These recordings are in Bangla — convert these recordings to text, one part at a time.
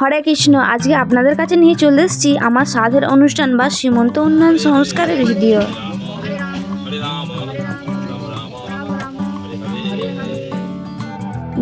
হরে কৃষ্ণ, আজকে আপনাদের কাছে নিয়ে চলে এসেছি আমার সাধের অনুষ্ঠান বা সীমন্ত উন্নয়ন সংস্কারের ভিডিও।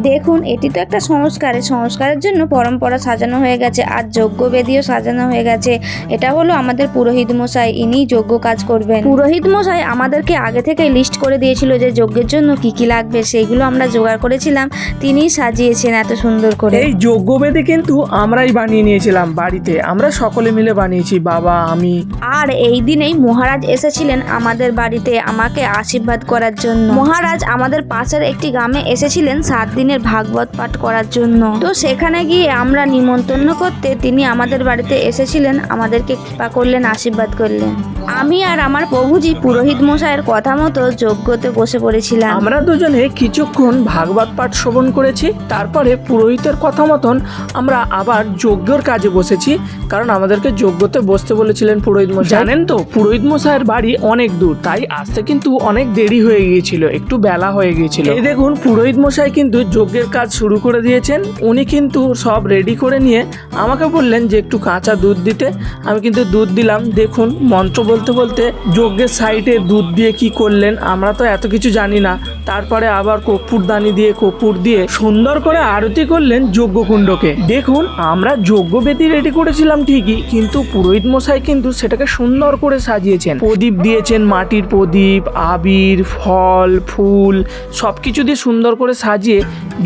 দেখুন এটি তো একটা সংস্কার। সংস্কারের জন্য পরম্পরা সাজানো হয়ে গেছে আর যজ্ঞ বেদিও সাজানো হয়ে গেছে। এটা হলো আমাদের পুরোহিত মশাই ইনি যজ্ঞ কাজ করবেন। পুরোহিত মশাই আমাদেরকে আগে থেকে লিস্ট করে দিয়েছিল যে যজ্ঞের জন্য কি কি লাগবে সেইগুলো আমরা জোগাড় করেছিলাম। তিনিই সাজিয়েছেন এত সুন্দর করে। এই যজ্ঞবেদী কিন্তু আমরাই বানিয়ে নিয়েছিলাম বাড়িতে। আমরা সকলে মিলে বানিয়েছি বাবা আমি। আর এই দিনেই মহারাজ এসেছিলেন আমাদের বাড়িতে আমাকে আশীর্বাদ করার জন্য। মহারাজ আমাদের পাশের একটি গ্রামে এসেছিলেন সাত দিনের ভাগবত পাঠ করার জন্য। তো সেখানে গিয়ে আমরা নিমন্ত্রণ করতে তিনি আমাদের বাড়িতে এসেছিলেন আমাদেরকে কৃপা করলেন আশীর্বাদ করলেন। আমি আর আমার প্রভুজি পুরোহিত মশাইয়ের কথা মতো যজ্ঞতে বসে পড়েছিলাম। আমরা দুজনে কিছুক্ষণ ভাগবত পাঠ শ্রবণ করেছি তারপরে পুরোহিতের কথা মতন আমরা আবার যজ্ঞর কাজে বসেছি কারণ আমাদেরকে যজ্ঞতে বসতে বলেছিলেন পুরোহিত মশাই। জানেন তো পুরোহিত মশাইয়ের বাড়ি অনেক দূর তাই আসতে কিন্তু অনেক দেরি হয়ে গিয়েছিল একটু বেলা হয়ে গিয়েছিল। এই দেখুন পুরোহিত মশাই কিন্তু যজ্ঞের কাজ শুরু করে দিয়েছেন। উনি কিন্তু সব রেডি করে নিয়ে আমাকে বললেন যে একটু কাঁচা দুধ দিতে। আমি কিন্তু দুধ দিলাম। দেখুন, মন্ত্র বলতে বলতে যজ্ঞের সাইডে দুধ দিয়ে কি করলেন, আমরা তো এত কিছু জানি না। তারপরে আবার কর্পূরদানি দিয়ে, কর্পূর দিয়ে সুন্দর করে আরতি করলেন যজ্ঞকুণ্ডকে। দেখুন, আমরা যজ্ঞবেদী রেডি করেছিলাম ঠিকই, কিন্তু পুরোহিত মশাই কিন্তু সেটাকে সুন্দর করে সাজিয়েছেন। প্রদীপ দিয়েছেন মাটির প্রদীপ, আবির, ফল, ফুল সব কিছু দিয়ে সুন্দর করে সাজিয়ে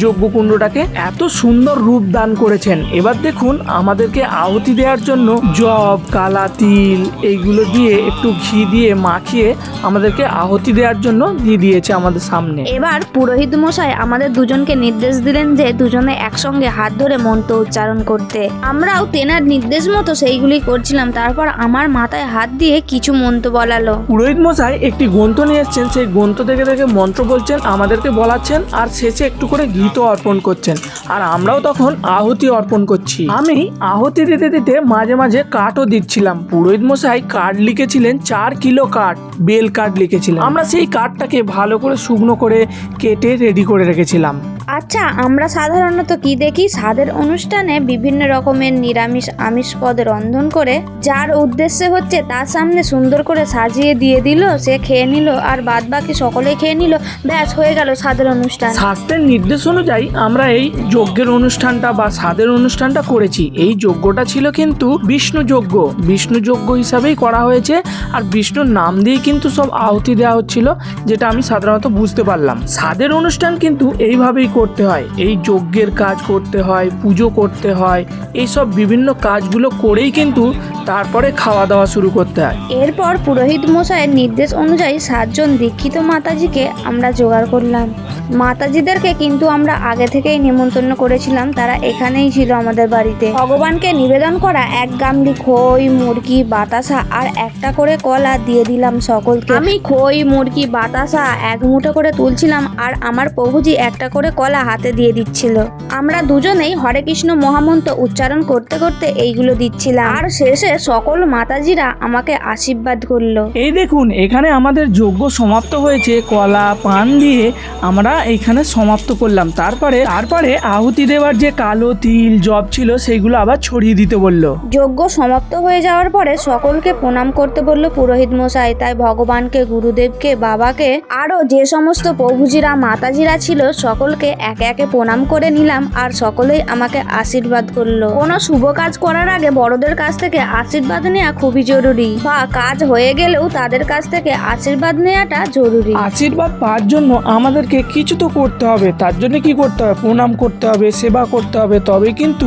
যজ্ঞকুণ্ডটাকে এত সুন্দর রূপ দান করেছেন। এবার দেখুন আমাদেরকে আহুতি দেওয়ার জন্য জব কালা তিল এইগুলো দিয়ে একটু ঘি দিয়ে মাখিয়ে আমাদেরকে আহুতি দেওয়ার জন্য দিয়ে দিয়েছে আমাদের সামনে। এবার পুরোহিত মশাই আমাদের দুজনকে নির্দেশ দিলেন যে দুজনে একসঙ্গে হাত ধরে মন্ত্র উচ্চারণ করতে। আমরাও তেনার নির্দেশ মতো সেইগুলি করছিলাম তারপর আমার মাথায় হাত দিয়ে কিছু মন্ত্র বলালো। পুরোহিত মশাই একটি গ্রন্থ নিয়ে এসছেন সেই গ্রন্থ থেকে থেকে মন্ত্র বলছেন আমাদেরকে বলাচ্ছেন আর শেষে একটু করে গীত অর্পণ করছেন। আর আমরাও তখন আহুতি অর্পণ করছি। আমি আহুতি দিতে দিতে মাঝে মাঝে কাঠও দিচ্ছিলাম। পুরোহিত মশাই কাঠ লিখেছিলেন, চার কিলো কাঠ, বেল কাঠ লিখেছিলেন। আমরা সেই কাঠটাকে ভালো করে শুকনো করে কেটে রেডি করে রেখেছিলাম। আচ্ছা আমরা সাধারণত কি দেখি? স্বাদের অনুষ্ঠানে বিভিন্ন রকমের নিরামিষ আমিষ পদ রন্ধন করে, যার উদ্দেশ্যে হচ্ছে তার সামনে সুন্দর করে সাজিয়ে দিয়ে দিল, সে খেয়ে নিল, আর বাদ বাকি সকলে খেয়ে নিল, ব্যাস, হয়ে গেল স্বাদের অনুষ্ঠান। স্বাস্থ্যের নির্দেশ অনুযায়ী আমরা এই যজ্ঞের অনুষ্ঠানটা বা স্বাদের অনুষ্ঠানটা করেছি। এই যজ্ঞটা ছিল কিন্তু বিষ্ণু যজ্ঞ। বিষ্ণু যজ্ঞ হিসাবেই করা হয়েছে, আর বিষ্ণুর নাম দিয়েই কিন্তু সব আহুতি দেওয়া হচ্ছিল, যেটা আমি সাধারণত বুঝতে পারলাম। স্বাদের অনুষ্ঠান কিন্তু এইভাবেই করতে হয়, এই যজ্ঞের কাজ করতে হয়, পুজো করতে হয়, এইসব বিভিন্ন কাজগুলো করেই কিন্তু তারপরে খাওয়া দাওয়া শুরু করতে হয়। এরপর পুরোহিত মশাইয়ের নির্দেশ অনুযায়ী সাতজন দীক্ষিত মাতাজিকে আমরা জোগাড় করলাম। মাতাজিদেরকে কিন্তু আমরা আগে থেকেই নিমন্ত্রণ করেছিলাম, তারা এখানেই ছিল আমাদের বাড়িতে। ভগবানকে নিবেদন করা, এক গামলি খই, মুরগি, বাতাসা আর একটা করে কলা দিয়ে দিলাম সকলকে। আমি খই, মুরগি, বাতাসা এক মুঠো করে তুলছিলাম আর আমার প্রভুজি একটা করে কলা হাতে দিয়ে দিচ্ছিল। আমরা দুজনেই হরে কৃষ্ণ মহামন্ত্র উচ্চারণ করতে করতে এইগুলো দিচ্ছিলাম। আর শেষে সকল মাতাজিরা আমাকে আশীর্বাদ করল। এই দেখুন, এখানে আমাদের যজ্ঞ সমাপ্ত হয়েছে। কলা পান দিয়ে আমরা এইখানে সমাপ্ত করলাম। তারপরে তারপরে আহুতি দেওয়ার যে কালো তিল জব ছিল সেইগুলো আবার ছড়িয়ে দিতে বলল। যজ্ঞ সমাপ্ত হয়ে যাওয়ার পরে সকলকে প্রণাম করতে বলল পুরোহিত মশাই। তাই ভগবানকে গুরুদেবকে বাবাকে আরও যে সমস্ত প্রভুজিরা মাতাজিরা ছিল সকলকে একে একে প্রণাম করে নিলাম আর সকলেই আমাকে আশীর্বাদ করল। কোনো শুভ কাজ করার আগে বড়দের কাছ থেকে আশীর্বাদ নেওয়া খুবই জরুরি বা কাজ হয়ে গেলেও তাদের কাছ থেকে আশীর্বাদ নেওয়াটা জরুরি। আশীর্বাদ পাওয়ার জন্য আমাদেরকে কিছু তো করতে হবে, তার জন্য কি করতে হবে? প্রণাম করতে হবে, সেবা করতে হবে তবে কিন্তু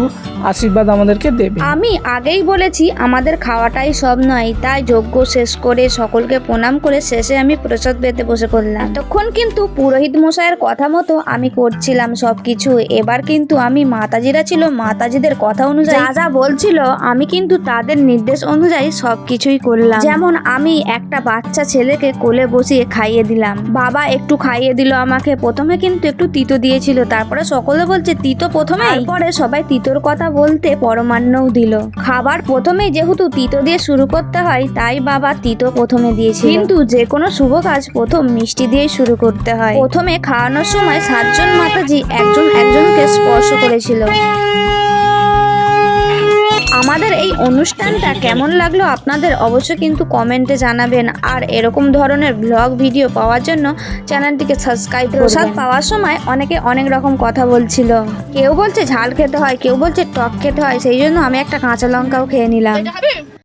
আশীর্বাদ আমাদেরকে দেবে। আমি আগেই বলেছি, আমাদের খাওয়াটাই সব নয়, তাই যজ্ঞ শেষ করে সকলকে প্রণাম করে শেষে আমি প্রসাদ পেতে বসে পড়লাম। তখন কিন্তু পুরোহিত মশাইয়ের কথা মতো আমি করছিলাম সব কিছু এবার কিন্তু আমি মাতাজিরা ছিল, মাতাজিদের কথা অনুযায়ী যা যা বলছিল, আমি কিন্তু তাদের নির্দেশ অনুযায়ী সব কিছুই করলাম। যেমন আমি একটা বাচ্চা ছেলেকে কোলে বসিয়ে খাইয়ে দিলাম। বাবা একটু খাইয়ে দিল আমাকে প্রথমে কিন্তু একটু তিতো দিয়েছিল, তারপরে সকলে বলছে, তিতো প্রথমে? পরে সবাই তিতোর কথা বলতে পরমান্নও দিল। খাবার প্রথমে যেহেতু তিতো দিয়ে শুরু করতে হয়, তাই বাবা তিতো প্রথমে দিয়েছিল। কিন্তু যে কোনো শুভ কাজ প্রথম মিষ্টি দিয়ে শুরু করতে হয়। প্রথমে খাওয়ানোর সময় সাতজন মাতাজি একজন একজনকে স্পর্শ করেছিল। আমাদের এই অনুষ্ঠানটা কেমন লাগল আপনাদের অবশ্যই কিন্তু কমেন্টে জানাবেন। আর এরকম ধরনের ব্লগ ভিডিও পাওয়ার জন্য চ্যানেলটিকে সাবস্ক্রাইব প্রসাদ পাওয়ার সময় অনেকে অনেক রকম কথা বলছিল। কেউ বলছে ঝাল খেতে হয় কেউ বলছে টক খেতে হয় সেই জন্য আমি একটা কাঁচা লঙ্কাও খেয়ে নিলাম।